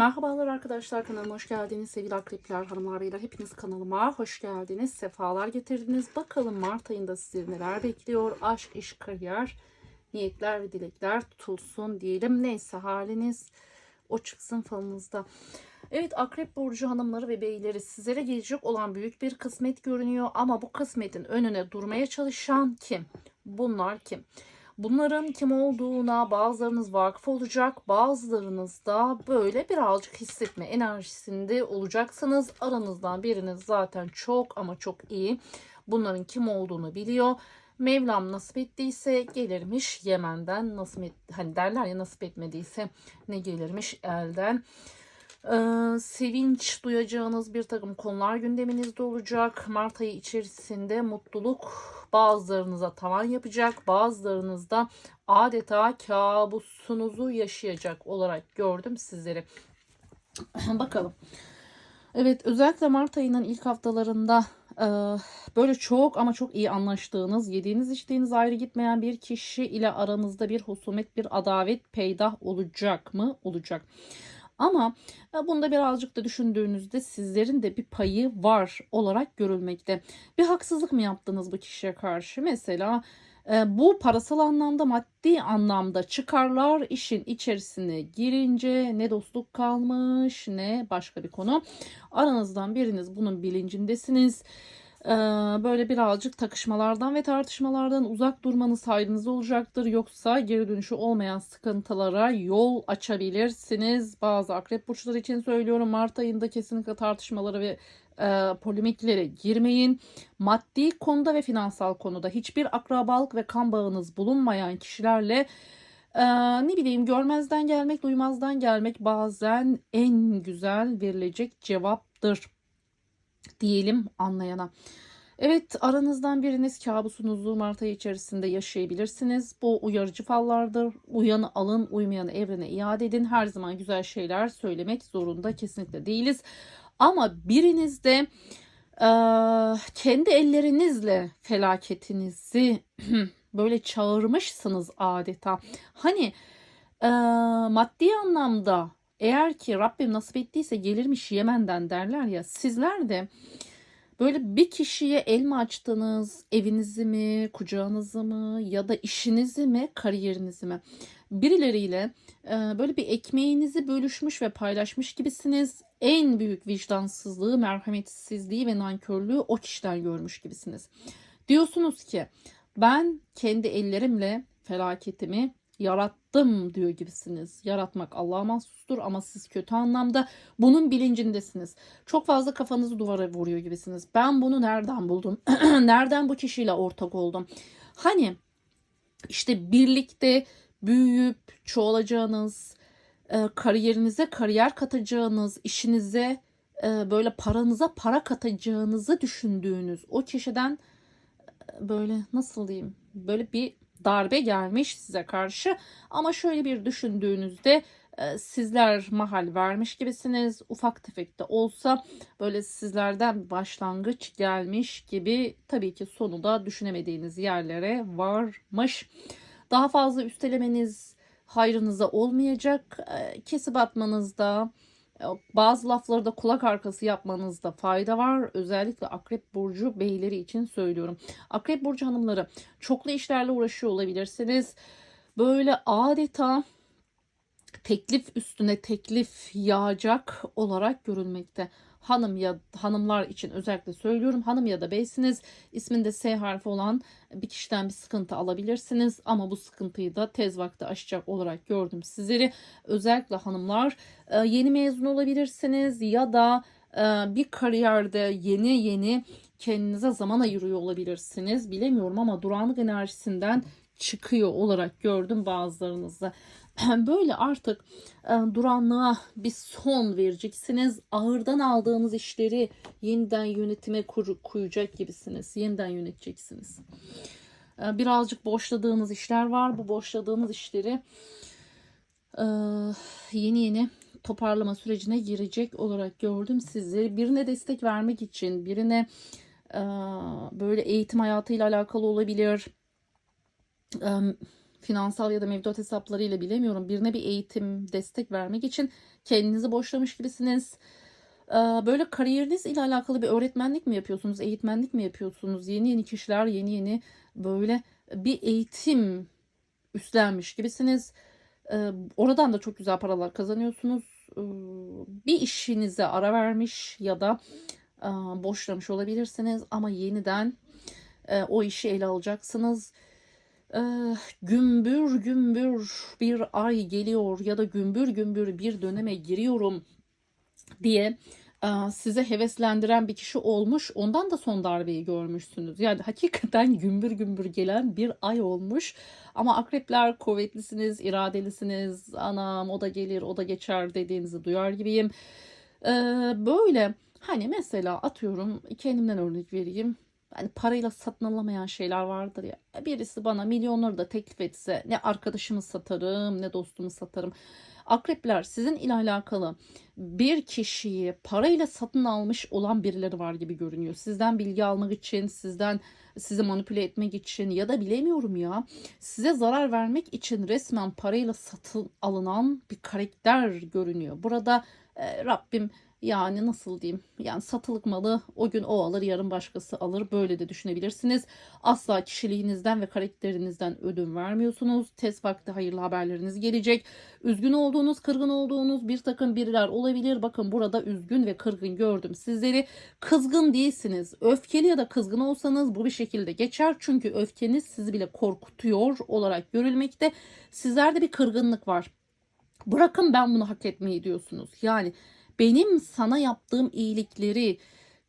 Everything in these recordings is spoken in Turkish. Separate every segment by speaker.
Speaker 1: Merhabalar arkadaşlar kanalıma hoş geldiniz. Sevgili akrepler hanımlar beyler hepiniz kanalıma hoş geldiniz. Sefalar getirdiniz. Bakalım Mart ayında sizleri neler bekliyor? Aşk iş kariyer niyetler ve dilekler tutulsun diyelim. Neyse haliniz o çıksın falınızda. Evet akrep burcu hanımları ve beyleri sizlere gelecek olan büyük bir kısmet görünüyor. Ama bu kısmetin önüne durmaya çalışan kim? Bunlar kim Bunların kim olduğuna bazılarınız vakıf olacak, bazılarınız da böyle birazcık hissetme enerjisinde olacaksınız. Aranızdan biriniz zaten çok ama çok iyi. Bunların kim olduğunu biliyor. Mevlam nasip ettiyse gelirmiş Yemen'den nasip et, hani derler ya nasip etmediyse ne gelirmiş elden. Ee, sevinç duyacağınız bir takım konular gündeminizde olacak. Mart ayı içerisinde mutluluk bazılarınıza tavan yapacak. Bazılarınız da adeta kabusunuzu yaşayacak olarak gördüm sizleri. Bakalım. Evet özellikle Mart ayının ilk haftalarında e, böyle çok ama çok iyi anlaştığınız, yediğiniz içtiğiniz ayrı gitmeyen bir kişi ile aranızda bir husumet, bir adavet peydah olacak mı? Olacak. Ama e, bunda birazcık da düşündüğünüzde sizlerin de bir payı var olarak görülmekte. Bir haksızlık mı yaptınız bu kişiye karşı? Mesela e, bu parasal anlamda maddi anlamda çıkarlar işin içerisine girince ne dostluk kalmış ne başka bir konu. Aranızdan biriniz bunun bilincindesiniz böyle birazcık takışmalardan ve tartışmalardan uzak durmanız hayrınıza olacaktır. Yoksa geri dönüşü olmayan sıkıntılara yol açabilirsiniz. Bazı akrep burçları için söylüyorum. Mart ayında kesinlikle tartışmalara ve e, polemiklere girmeyin. Maddi konuda ve finansal konuda hiçbir akrabalık ve kan bağınız bulunmayan kişilerle ee, ne bileyim görmezden gelmek, duymazdan gelmek bazen en güzel verilecek cevaptır diyelim anlayana. Evet aranızdan biriniz kabusunuzu Mart ayı içerisinde yaşayabilirsiniz. Bu uyarıcı fallardır. Uyanı alın, uymayanı evrene iade edin. Her zaman güzel şeyler söylemek zorunda kesinlikle değiliz. Ama biriniz de e, kendi ellerinizle felaketinizi böyle çağırmışsınız adeta. Hani e, maddi anlamda eğer ki Rabbim nasip ettiyse gelirmiş Yemen'den derler ya sizler de böyle bir kişiye el mi açtınız evinizi mi kucağınızı mı ya da işinizi mi kariyerinizi mi? Birileriyle e, böyle bir ekmeğinizi bölüşmüş ve paylaşmış gibisiniz. En büyük vicdansızlığı merhametsizliği ve nankörlüğü o kişiden görmüş gibisiniz. Diyorsunuz ki ben kendi ellerimle felaketimi yarattım diyor gibisiniz. Yaratmak Allah'a mahsustur ama siz kötü anlamda bunun bilincindesiniz. Çok fazla kafanızı duvara vuruyor gibisiniz. Ben bunu nereden buldum? nereden bu kişiyle ortak oldum? Hani işte birlikte büyüyüp çoğalacağınız, e, kariyerinize kariyer katacağınız, işinize e, böyle paranıza para katacağınızı düşündüğünüz o kişiden e, böyle nasıl diyeyim böyle bir darbe gelmiş size karşı ama şöyle bir düşündüğünüzde e, sizler mahal vermiş gibisiniz. Ufak tefek de olsa böyle sizlerden başlangıç gelmiş gibi tabii ki sonu da düşünemediğiniz yerlere varmış. Daha fazla üstelemeniz hayrınıza olmayacak. E, kesip atmanızda bazı lafları da kulak arkası yapmanızda fayda var. Özellikle Akrep Burcu beyleri için söylüyorum. Akrep Burcu hanımları çoklu işlerle uğraşıyor olabilirsiniz. Böyle adeta teklif üstüne teklif yağacak olarak görülmekte hanım ya hanımlar için özellikle söylüyorum. Hanım ya da beysiniz isminde S harfi olan bir kişiden bir sıkıntı alabilirsiniz. Ama bu sıkıntıyı da tez vakti aşacak olarak gördüm sizleri. Özellikle hanımlar e, yeni mezun olabilirsiniz ya da e, bir kariyerde yeni yeni kendinize zaman ayırıyor olabilirsiniz. Bilemiyorum ama durağanlık enerjisinden çıkıyor olarak gördüm bazılarınızda. böyle artık e, duranlığa bir son vereceksiniz. Ağırdan aldığınız işleri yeniden yönetime koyacak gibisiniz. Yeniden yöneteceksiniz. E, birazcık boşladığınız işler var. Bu boşladığınız işleri e, yeni yeni toparlama sürecine girecek olarak gördüm sizi. Birine destek vermek için, birine böyle eğitim hayatıyla alakalı olabilir. E, finansal ya da mevduat hesaplarıyla bilemiyorum. Birine bir eğitim, destek vermek için kendinizi boşlamış gibisiniz. Ee, Böyle kariyeriniz ile alakalı bir öğretmenlik mi yapıyorsunuz, eğitmenlik mi yapıyorsunuz? Yeni yeni kişiler, yeni yeni böyle bir eğitim üstlenmiş gibisiniz. Ee, Oradan da çok güzel paralar kazanıyorsunuz. Ee, Bir işinize ara vermiş ya da e, boşlamış olabilirsiniz ama yeniden e, o işi ele alacaksınız. Ee, Gümbür gümbür bir ay geliyor ya da gümbür gümbür bir döneme giriyorum diye e, size heveslendiren bir kişi olmuş. Ondan da son darbeyi görmüşsünüz. Yani hakikaten gümbür gümbür gelen bir ay olmuş. Ama akrepler kuvvetlisiniz, iradelisiniz. Anam o da gelir, o da geçer dediğinizi duyar gibiyim. Ee, böyle hani mesela atıyorum kendimden örnek vereyim. Hani parayla satın alamayan şeyler vardır ya. Birisi bana milyonları da teklif etse ne arkadaşımı satarım ne dostumu satarım. Akrepler sizin ile alakalı bir kişiyi parayla satın almış olan birileri var gibi görünüyor. Sizden bilgi almak için, sizden sizi manipüle etmek için ya da bilemiyorum ya size zarar vermek için resmen parayla satın alınan bir karakter görünüyor. Burada e, Rabbim yani nasıl diyeyim yani satılık malı o gün o alır yarın başkası alır böyle de düşünebilirsiniz. Asla kişiliğinizden ve karakterinizden ödün vermiyorsunuz. Tez vakti hayırlı haberleriniz gelecek. Üzgün olduğunuz, kırgın olduğunuz bir takım biriler olabilir. Bakın burada üzgün ve kırgın gördüm sizleri. Kızgın değilsiniz. Öfkeli ya da kızgın olsanız bu bir şekilde geçer. Çünkü öfkeniz sizi bile korkutuyor olarak görülmekte. Sizlerde bir kırgınlık var. Bırakın ben bunu hak etmeyi diyorsunuz. Yani benim sana yaptığım iyilikleri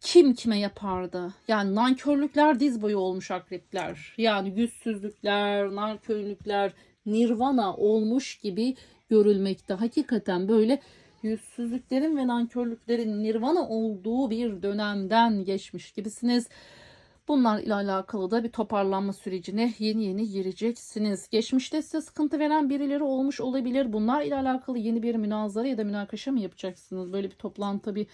Speaker 1: kim kime yapardı? Yani nankörlükler diz boyu olmuş akrepler. Yani yüzsüzlükler, nankörlükler nirvana olmuş gibi görülmekte. Hakikaten böyle yüzsüzlüklerin ve nankörlüklerin nirvana olduğu bir dönemden geçmiş gibisiniz. Bunlar ile alakalı da bir toparlanma sürecine yeni yeni gireceksiniz. Geçmişte size sıkıntı veren birileri olmuş olabilir. Bunlar ile alakalı yeni bir münazara ya da münakaşa mı yapacaksınız? Böyle bir toplantı, bir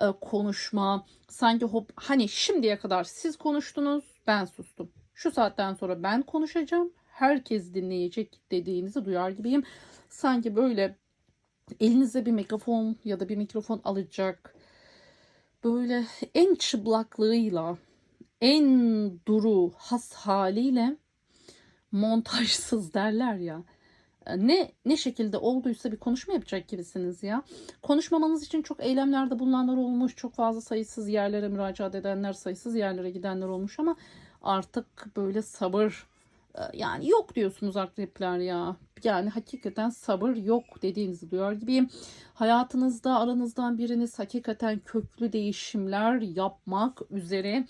Speaker 1: e, konuşma. Sanki hop, hani şimdiye kadar siz konuştunuz, ben sustum. Şu saatten sonra ben konuşacağım. Herkes dinleyecek dediğinizi duyar gibiyim. Sanki böyle elinize bir mikrofon ya da bir mikrofon alacak. Böyle en çıplaklığıyla en duru has haliyle montajsız derler ya. Ne ne şekilde olduysa bir konuşma yapacak gibisiniz ya. Konuşmamanız için çok eylemlerde bulunanlar olmuş. Çok fazla sayısız yerlere müracaat edenler, sayısız yerlere gidenler olmuş ama artık böyle sabır e, yani yok diyorsunuz akrepler ya. Yani hakikaten sabır yok dediğinizi duyar gibiyim. Hayatınızda aranızdan biriniz hakikaten köklü değişimler yapmak üzere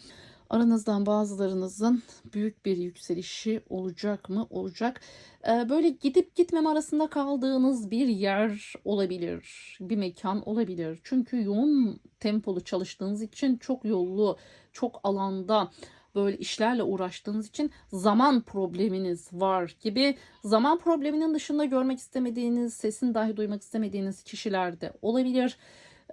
Speaker 1: aranızdan bazılarınızın büyük bir yükselişi olacak mı? Olacak. Ee, böyle gidip gitmem arasında kaldığınız bir yer olabilir. Bir mekan olabilir. Çünkü yoğun tempolu çalıştığınız için çok yollu, çok alanda böyle işlerle uğraştığınız için zaman probleminiz var gibi zaman probleminin dışında görmek istemediğiniz, sesini dahi duymak istemediğiniz kişiler de olabilir.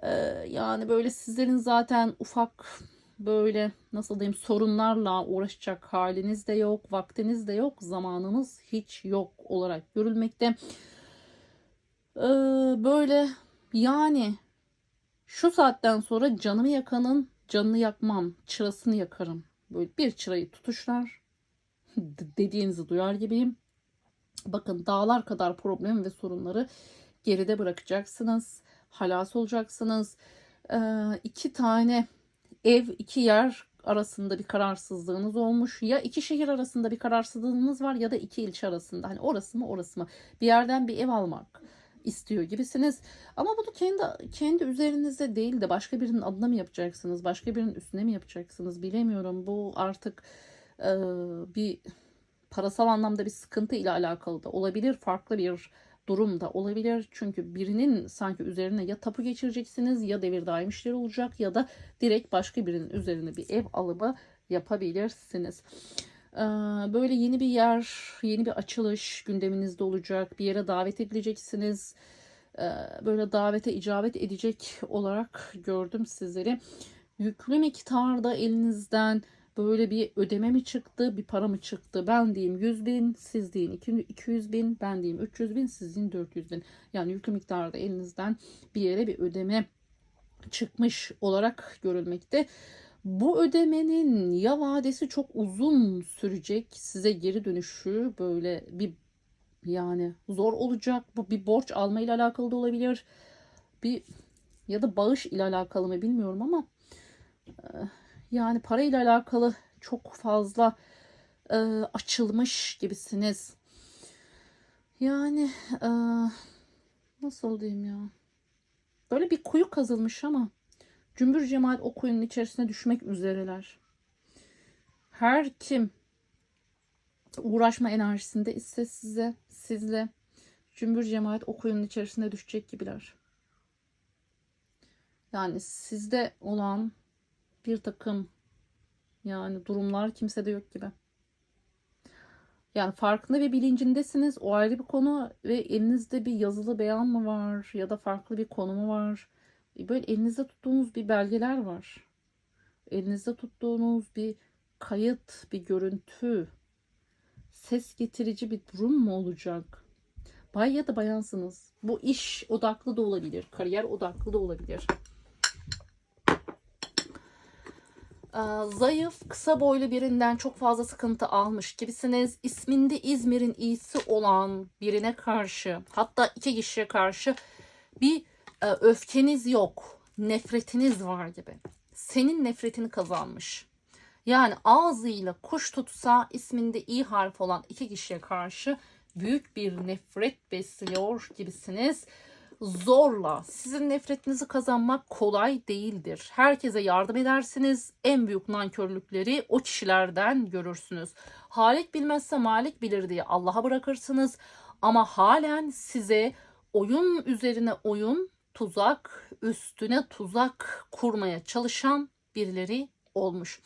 Speaker 1: Ee, yani böyle sizlerin zaten ufak böyle nasıl diyeyim sorunlarla uğraşacak haliniz de yok, vaktiniz de yok, zamanınız hiç yok olarak görülmekte. Ee, böyle yani şu saatten sonra canımı yakanın canını yakmam, çırasını yakarım. Böyle bir çırayı tutuşlar dediğinizi duyar gibiyim. Bakın dağlar kadar problem ve sorunları geride bırakacaksınız. Halas olacaksınız. Ee, iki tane ev iki yer arasında bir kararsızlığınız olmuş. Ya iki şehir arasında bir kararsızlığınız var ya da iki ilçe arasında. Hani orası mı orası mı? Bir yerden bir ev almak istiyor gibisiniz. Ama bunu kendi kendi üzerinize değil de başka birinin adına mı yapacaksınız? Başka birinin üstüne mi yapacaksınız? Bilemiyorum. Bu artık e, bir parasal anlamda bir sıkıntı ile alakalı da olabilir. Farklı bir durum da olabilir. Çünkü birinin sanki üzerine ya tapu geçireceksiniz ya devir daim işleri olacak ya da direkt başka birinin üzerine bir ev alımı yapabilirsiniz. Ee, böyle yeni bir yer, yeni bir açılış gündeminizde olacak. Bir yere davet edileceksiniz. Ee, böyle davete icabet edecek olarak gördüm sizleri. Yüklü miktarda elinizden Böyle bir ödeme mi çıktı, bir para mı çıktı? Ben diyeyim 100 bin, siz deyin 200 bin, ben diyeyim 300 bin, siz deyin 400 bin. Yani yüklü miktarda elinizden bir yere bir ödeme çıkmış olarak görülmekte. Bu ödemenin ya vadesi çok uzun sürecek, size geri dönüşü böyle bir yani zor olacak. Bu bir borç alma ile alakalı da olabilir. Bir ya da bağış ile alakalı mı bilmiyorum ama yani para ile alakalı çok fazla e, açılmış gibisiniz. Yani e, nasıl diyeyim ya? Böyle bir kuyu kazılmış ama cümbür cemaat o kuyunun içerisine düşmek üzereler. Her kim uğraşma enerjisinde ise size, sizle cümbür cemaat o kuyunun içerisine düşecek gibiler. Yani sizde olan bir takım yani durumlar kimsede yok gibi. Yani farkında ve bilincindesiniz. O ayrı bir konu ve elinizde bir yazılı beyan mı var ya da farklı bir konu mu var? Böyle elinizde tuttuğunuz bir belgeler var. Elinizde tuttuğunuz bir kayıt, bir görüntü, ses getirici bir durum mu olacak? Bay ya da bayansınız. Bu iş odaklı da olabilir, kariyer odaklı da olabilir. Ee, zayıf, kısa boylu birinden çok fazla sıkıntı almış gibisiniz. İsminde İzmir'in iyisi olan birine karşı, hatta iki kişiye karşı bir e, öfkeniz yok, nefretiniz var gibi. Senin nefretini kazanmış. Yani ağzıyla kuş tutsa isminde i harf olan iki kişiye karşı büyük bir nefret besliyor gibisiniz zorla sizin nefretinizi kazanmak kolay değildir. Herkese yardım edersiniz. En büyük nankörlükleri o kişilerden görürsünüz. Halik bilmezse Malik bilir diye Allah'a bırakırsınız. Ama halen size oyun üzerine oyun, tuzak üstüne tuzak kurmaya çalışan birileri olmuş.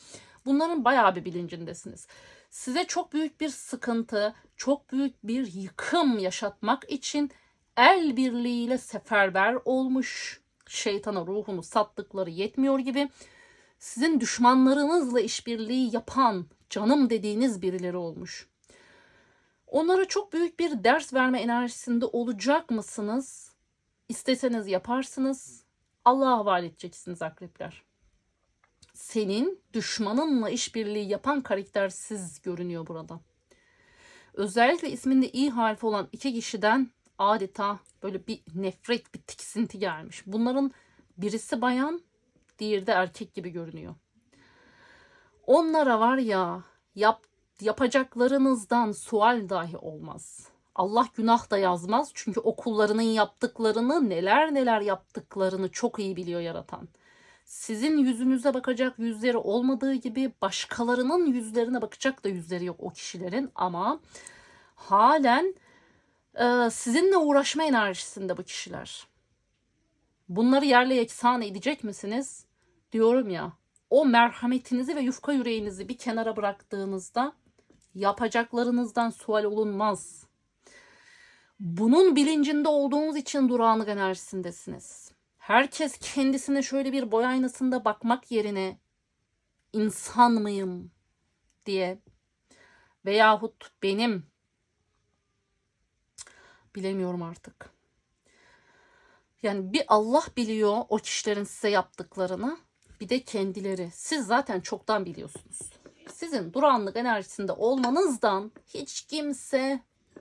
Speaker 1: Bunların bayağı bir bilincindesiniz. Size çok büyük bir sıkıntı, çok büyük bir yıkım yaşatmak için el birliğiyle seferber olmuş. Şeytana ruhunu sattıkları yetmiyor gibi sizin düşmanlarınızla işbirliği yapan canım dediğiniz birileri olmuş. Onlara çok büyük bir ders verme enerjisinde olacak mısınız? İsteseniz yaparsınız. Allah'a havale edeceksiniz akrepler. Senin düşmanınla işbirliği yapan karaktersiz görünüyor burada. Özellikle isminde i harfi olan iki kişiden adeta böyle bir nefret, bir tiksinti gelmiş. Bunların birisi bayan, diğeri de erkek gibi görünüyor. Onlara var ya yap, yapacaklarınızdan sual dahi olmaz. Allah günah da yazmaz çünkü okullarının yaptıklarını neler neler yaptıklarını çok iyi biliyor yaratan. Sizin yüzünüze bakacak yüzleri olmadığı gibi başkalarının yüzlerine bakacak da yüzleri yok o kişilerin ama halen sizinle uğraşma enerjisinde bu kişiler. Bunları yerle yeksan edecek misiniz? Diyorum ya o merhametinizi ve yufka yüreğinizi bir kenara bıraktığınızda yapacaklarınızdan sual olunmaz. Bunun bilincinde olduğunuz için durağanlık enerjisindesiniz. Herkes kendisine şöyle bir boy aynasında bakmak yerine insan mıyım diye veyahut benim bilemiyorum artık. Yani bir Allah biliyor o kişilerin size yaptıklarını bir de kendileri. Siz zaten çoktan biliyorsunuz. Sizin duranlık enerjisinde olmanızdan hiç kimse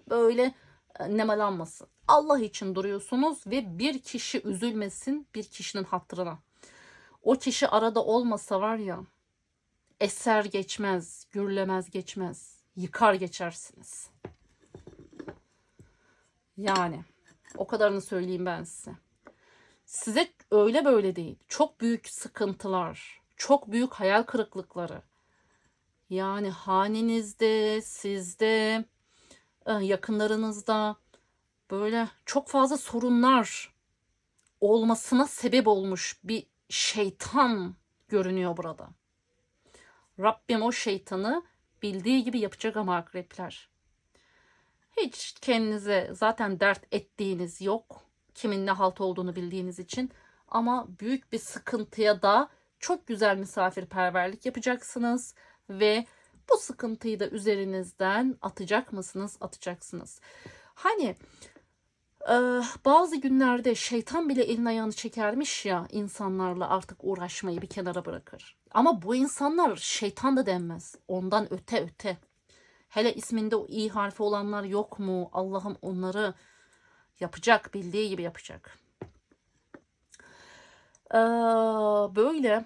Speaker 1: böyle e, nemalanmasın. Allah için duruyorsunuz ve bir kişi üzülmesin bir kişinin hatırına. O kişi arada olmasa var ya eser geçmez, gürlemez geçmez, yıkar geçersiniz. Yani o kadarını söyleyeyim ben size. Size öyle böyle değil. Çok büyük sıkıntılar, çok büyük hayal kırıklıkları. Yani hanenizde, sizde, e, yakınlarınızda böyle çok fazla sorunlar olmasına sebep olmuş bir şeytan görünüyor burada. Rabbim o şeytanı bildiği gibi yapacak ama akrepler. Hiç kendinize zaten dert ettiğiniz yok. Kimin ne halt olduğunu bildiğiniz için. Ama büyük bir sıkıntıya da çok güzel misafirperverlik yapacaksınız. ve bu sıkıntıyı da üzerinizden atacak mısınız? Atacaksınız. Hani e, bazı günlerde şeytan bile elini ayağını çekermiş ya insanlarla artık uğraşmayı bir kenara bırakır. Ama bu insanlar şeytan da denmez. Ondan öte öte. Hele isminde o i harfi olanlar yok mu? Allah'ım onları yapacak, bildiği gibi yapacak. Ee, böyle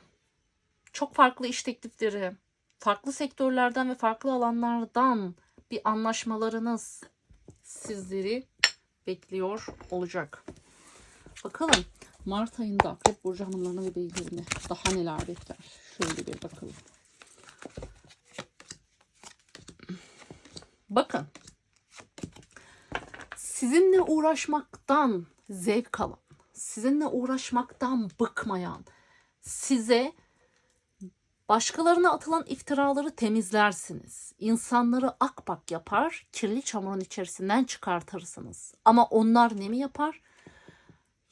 Speaker 1: çok farklı iş teklifleri, farklı sektörlerden ve farklı alanlardan bir anlaşmalarınız sizleri bekliyor olacak. Bakalım Mart ayında Akrep Burcu hanımlarını ve beylerini daha neler bekler? Şöyle bir bakalım. Bakın. Sizinle uğraşmaktan zevk alan, sizinle uğraşmaktan bıkmayan, size başkalarına atılan iftiraları temizlersiniz. İnsanları akbak yapar, kirli çamurun içerisinden çıkartırsınız. Ama onlar ne mi yapar?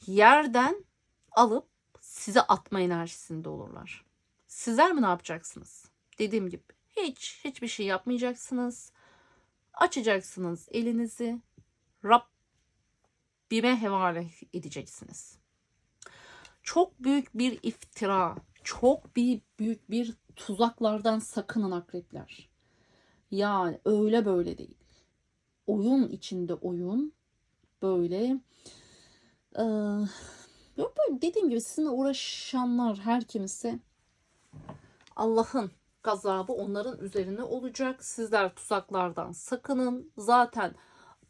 Speaker 1: Yerden alıp size atma enerjisinde olurlar. Sizler mi ne yapacaksınız? Dediğim gibi hiç hiçbir şey yapmayacaksınız. Açacaksınız elinizi. Rabbime havale edeceksiniz. Çok büyük bir iftira, çok büyük, büyük bir tuzaklardan sakının akrepler. Yani öyle böyle değil. Oyun içinde oyun böyle ee, yok böyle dediğim gibi sizinle uğraşanlar her kimse Allah'ın gazabı onların üzerine olacak. Sizler tuzaklardan sakının. Zaten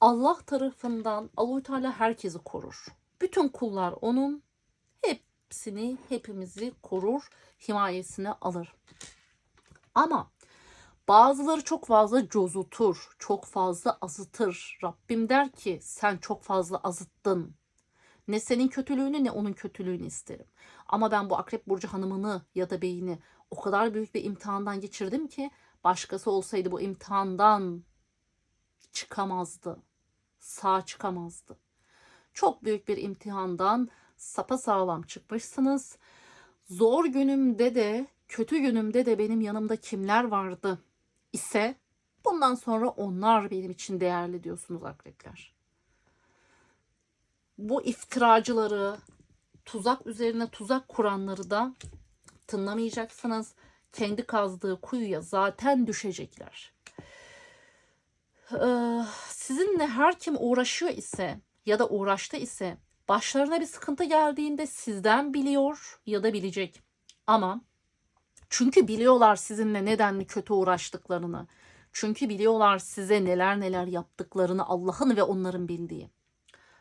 Speaker 1: Allah tarafından Allahü Teala herkesi korur. Bütün kullar onun hepsini hepimizi korur, himayesine alır. Ama bazıları çok fazla cozutur, çok fazla azıtır. Rabbim der ki sen çok fazla azıttın. Ne senin kötülüğünü ne onun kötülüğünü isterim. Ama ben bu Akrep Burcu hanımını ya da beyini o kadar büyük bir imtihandan geçirdim ki başkası olsaydı bu imtihandan çıkamazdı. Sağ çıkamazdı. Çok büyük bir imtihandan sapa sağlam çıkmışsınız. Zor günümde de kötü günümde de benim yanımda kimler vardı ise bundan sonra onlar benim için değerli diyorsunuz akrepler. Bu iftiracıları, tuzak üzerine tuzak kuranları da tınlamayacaksınız. Kendi kazdığı kuyuya zaten düşecekler. Ee, sizinle her kim uğraşıyor ise ya da uğraştı ise başlarına bir sıkıntı geldiğinde sizden biliyor ya da bilecek. Ama çünkü biliyorlar sizinle nedenli kötü uğraştıklarını. Çünkü biliyorlar size neler neler yaptıklarını Allah'ın ve onların bildiği.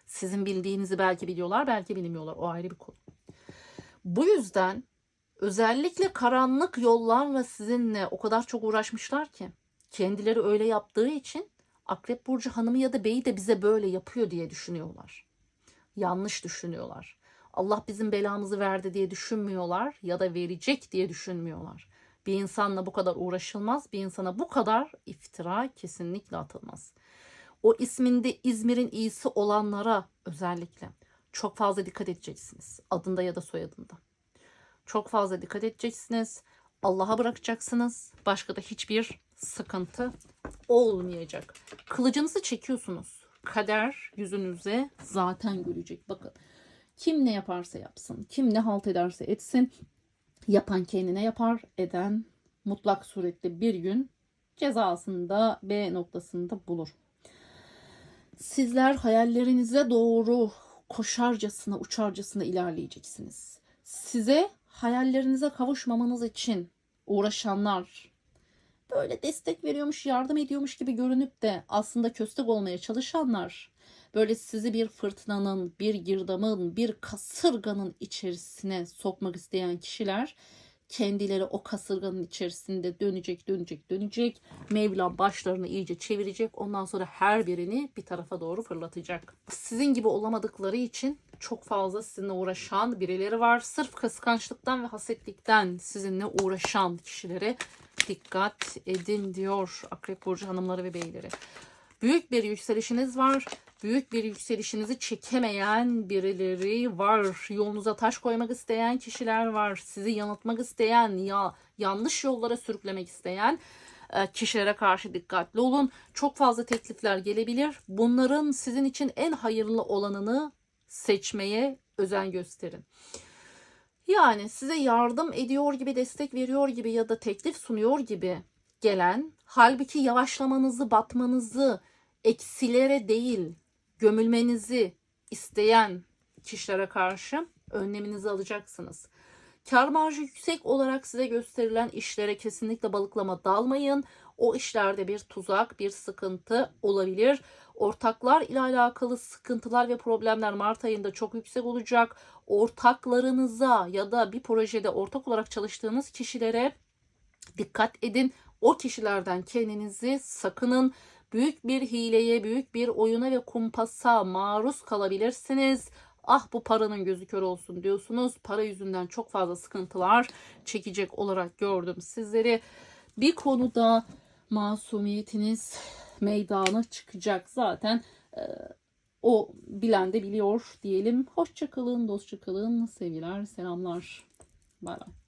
Speaker 1: Sizin bildiğinizi belki biliyorlar, belki bilmiyorlar. O ayrı bir konu. Bu yüzden özellikle karanlık yollarla sizinle o kadar çok uğraşmışlar ki kendileri öyle yaptığı için Akrep Burcu hanımı ya da beyi de bize böyle yapıyor diye düşünüyorlar. Yanlış düşünüyorlar. Allah bizim belamızı verdi diye düşünmüyorlar ya da verecek diye düşünmüyorlar. Bir insanla bu kadar uğraşılmaz, bir insana bu kadar iftira kesinlikle atılmaz. O isminde İzmir'in iyisi olanlara özellikle çok fazla dikkat edeceksiniz. Adında ya da soyadında. Çok fazla dikkat edeceksiniz. Allah'a bırakacaksınız. Başka da hiçbir sıkıntı olmayacak. Kılıcınızı çekiyorsunuz. Kader yüzünüze zaten gülecek. Bakın kim ne yaparsa yapsın, kim ne halt ederse etsin, yapan kendine yapar, eden mutlak surette bir gün cezasında B noktasında bulur. Sizler hayallerinize doğru koşarcasına, uçarcasına ilerleyeceksiniz. Size hayallerinize kavuşmamanız için uğraşanlar, böyle destek veriyormuş, yardım ediyormuş gibi görünüp de aslında köstek olmaya çalışanlar, böyle sizi bir fırtınanın, bir girdamın, bir kasırganın içerisine sokmak isteyen kişiler kendileri o kasırganın içerisinde dönecek, dönecek, dönecek. Mevlam başlarını iyice çevirecek. Ondan sonra her birini bir tarafa doğru fırlatacak. Sizin gibi olamadıkları için çok fazla sizinle uğraşan birileri var. Sırf kıskançlıktan ve hasetlikten sizinle uğraşan kişilere dikkat edin diyor Akrep Burcu hanımları ve beyleri. Büyük bir yükselişiniz var. büyük bir yükselişinizi çekemeyen birileri var. Yolunuza taş koymak isteyen kişiler var. Sizi yanıltmak isteyen, ya yanlış yollara sürüklemek isteyen e, kişilere karşı dikkatli olun. Çok fazla teklifler gelebilir. Bunların sizin için en hayırlı olanını seçmeye özen gösterin. Yani size yardım ediyor gibi, destek veriyor gibi ya da teklif sunuyor gibi gelen, halbuki yavaşlamanızı, batmanızı, eksilere değil, gömülmenizi isteyen kişilere karşı önleminizi alacaksınız. Kar marjı yüksek olarak size gösterilen işlere kesinlikle balıklama dalmayın. O işlerde bir tuzak, bir sıkıntı olabilir. Ortaklar ile alakalı sıkıntılar ve problemler Mart ayında çok yüksek olacak. Ortaklarınıza ya da bir projede ortak olarak çalıştığınız kişilere dikkat edin. O kişilerden kendinizi sakının. Büyük bir hileye, büyük bir oyuna ve kumpasa maruz kalabilirsiniz. Ah bu paranın gözü kör olsun diyorsunuz. Para yüzünden çok fazla sıkıntılar çekecek olarak gördüm sizleri. Bir konuda masumiyetiniz meydana çıkacak zaten. e, o bilen de biliyor diyelim. Hoşçakalın, dostça kalın. Sevgiler, selamlar. Bay bay.